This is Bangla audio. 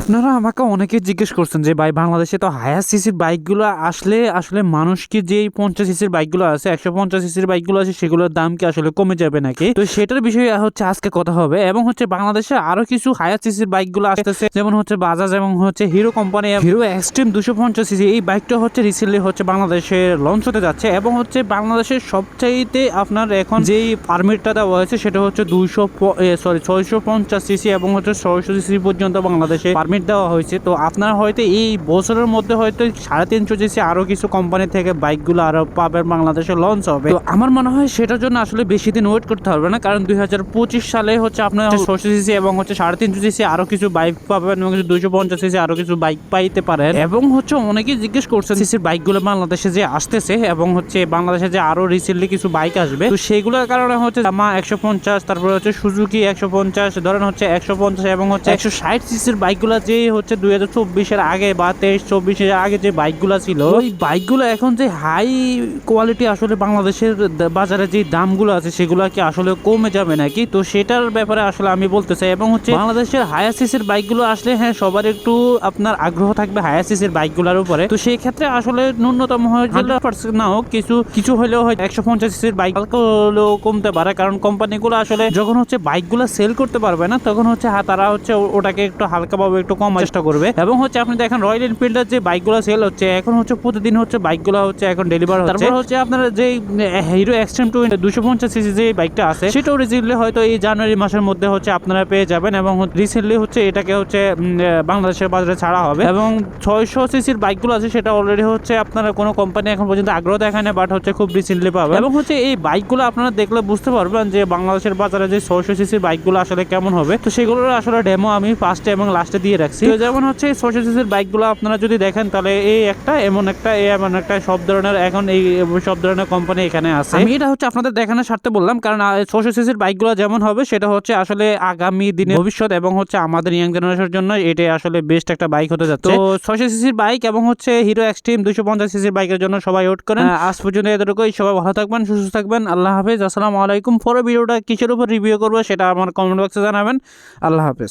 আপনারা আমাকে অনেকে জিজ্ঞেস করছেন যে, ভাই, বাংলাদেশে তো হায়ার সিসির বাইকগুলো আসলে আসলে মানুষ কি যে পঞ্চাশ সিসির বাইকগুলো আছে, একশো পঞ্চাশ সিসির বাইকগুলো আছে, সেগুলোর দাম কি আসলে কমে যাবে নাকি? তো সেটার বিষয়ে হচ্ছে আজকে কথা হবে এবং হচ্ছে বাংলাদেশে আরও কিছু হায়ার সিসির বাইকগুলো আসতেছে, যেমন হচ্ছে বাজাজ এবং হচ্ছে হিরো কোম্পানি হিরো এক্সট্রিম দুশো পঞ্চাশ সিসি এই বাইকটা হচ্ছে রিসেন্টলি হচ্ছে বাংলাদেশে লঞ্চ হতে যাচ্ছে এবং হচ্ছে বাংলাদেশের সবচাইতে আপনার এখন যেই পারমিটটা দেওয়া হয়েছে, সেটা হচ্ছে দুইশো সরি ছয়শো পঞ্চাশ সিসি এবং হচ্ছে ছয়শো সিসি পর্যন্ত বাংলাদেশে পারমিট দেওয়া হয়েছে তো আপনারা হয়তো এই বছরের মধ্যে হয়তো সাড়ে তিনশো সিসি আরও কিছু কোম্পানি থেকে বাইকগুলো আরও পাবেন বাংলাদেশে লঞ্চ হবে। তো আমার মনে হয় সেটার জন্য আসলে বেশি দিন ওয়েট করতে হবে না কারণ দুই হাজার পঁচিশ সালে হচ্ছে আপনার ছশো সিসি এবং হচ্ছে সাড়ে তিনশো সিসি আরও কিছু বাইক পাবেন এবং দুইশো পঞ্চাশ সিসি আরও কিছু বাইক পাইতে পারেন। এবং হচ্ছে অনেকেই জিজ্ঞেস করছেন সিসির বাইকগুলো বাংলাদেশে যে আসতেছে এবং হচ্ছে বাংলাদেশে যে আরও রিসেন্টলি কিছু বাইক আসবে? তো সেগুলোর কারণে হচ্ছে জামা একশো পঞ্চাশ তারপরে হচ্ছে সুজুকি একশো পঞ্চাশ ধরেন হচ্ছে একশো পঞ্চাশ এবং হচ্ছে একশো ষাট সিসির বাইকগুলো যে হচ্ছে দুই হাজার চব্বিশের আগে বা তেইশ চব্বিশের আগে যে বাইকগুলো ছিল ওই বাইকগুলো এখন যে হাই কোয়ালিটি আসলে বাংলাদেশের বাজারে যে দামগুলো আছে সেগুলো কি আসলে কমে যাবে নাকি? তো সেটার ব্যাপারে আসলে আমি বলতে চাই এবং হচ্ছে বাংলাদেশের হায়ার সিসির বাইকগুলো আসলে হ্যাঁ সবার একটু আপনার আগ্রহ থাকবে হায়ার সিসির বাইকগুলোর উপরে। তো সেই ক্ষেত্রে আসলে ন্যূনতম পার্সেন্ট না হোক কিছু কিছু হলেও হয় একশো পঞ্চাশ সিসির বাইক হলেও কমতে পারে কারণ কোম্পানিগুলো আসলে যখন হচ্ছে বাইকগুলো সেল করতে পারবে না তখন হচ্ছে হ্যাঁ তারা হচ্ছে ওটাকে একটু হালকাভাবে একটু কম চেষ্টা করবে। এবং হচ্ছে আপনি দেখেন রয়্যাল এনফিল্ডের যে বাইকগুলো সেল হচ্ছে, এখন হচ্ছে প্রতিদিন হচ্ছে বাইকগুলো হচ্ছে এখন ডেলিভার হচ্ছে। তারপর হচ্ছে আপনার যে হিরো এক্সট্রিম টু দুশো পঞ্চাশ সিসি যে বাইকটা আছে সেটাও রিসেন্টলি হয়তো এই জানুয়ারি মাসের মধ্যে হচ্ছে আপনারা পেয়ে যাবেন এবং রিসেন্টলি হচ্ছে এটাকে হচ্ছে বাংলাদেশের বাজারে ছাড়া হবে। এবং ছয়শো সিসির বাইকগুলো আছে, সেটা অলরেডি হচ্ছে আপনারা কোনো কোম্পানি এখন পর্যন্ত আগ্রহ দেখায় না বাট হচ্ছে খুব রিসেন্টলি পাবে এবং হচ্ছে এই বাইকগুলো আপনারা দেখলে বুঝতে পারবেন যে, বাংলাদেশের বাজারে যে ছয়শো সিসির বাইকগুলো আসলে কেমন হবে। তো সেগুলোর আসলে ডেমো আমি ফার্স্টে এবং লাস্টে দিয়ে রাখছি। তো যেমন হচ্ছে ছয়শো সিসির বাইকগুলো আপনারা যদি দেখেন তাহলে এই একটা এমন একটা এ এমন একটা সব ধরনের এখন এই সব ধরনের কোম্পানি এখানে আছে। আমি এটা হচ্ছে আপনাদের দেখানোর স্বার্থে বললাম কারণ ছয়শো সিসির বাইকগুলো যেমন হবে সেটা হচ্ছে আসলে আগামী দিনে ভবিষ্যৎ এবং হচ্ছে আমাদের ইয়াং জেনারেশনের জন্য এটাই আসলে বেস্ট একটা বাইক হতে যাচ্ছে। তো ছয়শো সিসির বাইক এবং হচ্ছে হিরো এক্সট্রিম দুশো পঞ্চাশ সিসির বাইকের জন্য সবাই ওট করেন। আজ পর্যন্ত এতটুকুই সবাই ভালো থাকবেন সুস্থ থাকবেন আল্লাহ হাফেজ আসসালামু আলাইকুম। পরে ভিডিওটা কিসের উপর রিভিউ করব সেটা আমার কমেন্ট বক্সে জানাবেন আল্লাহ হাফেজ।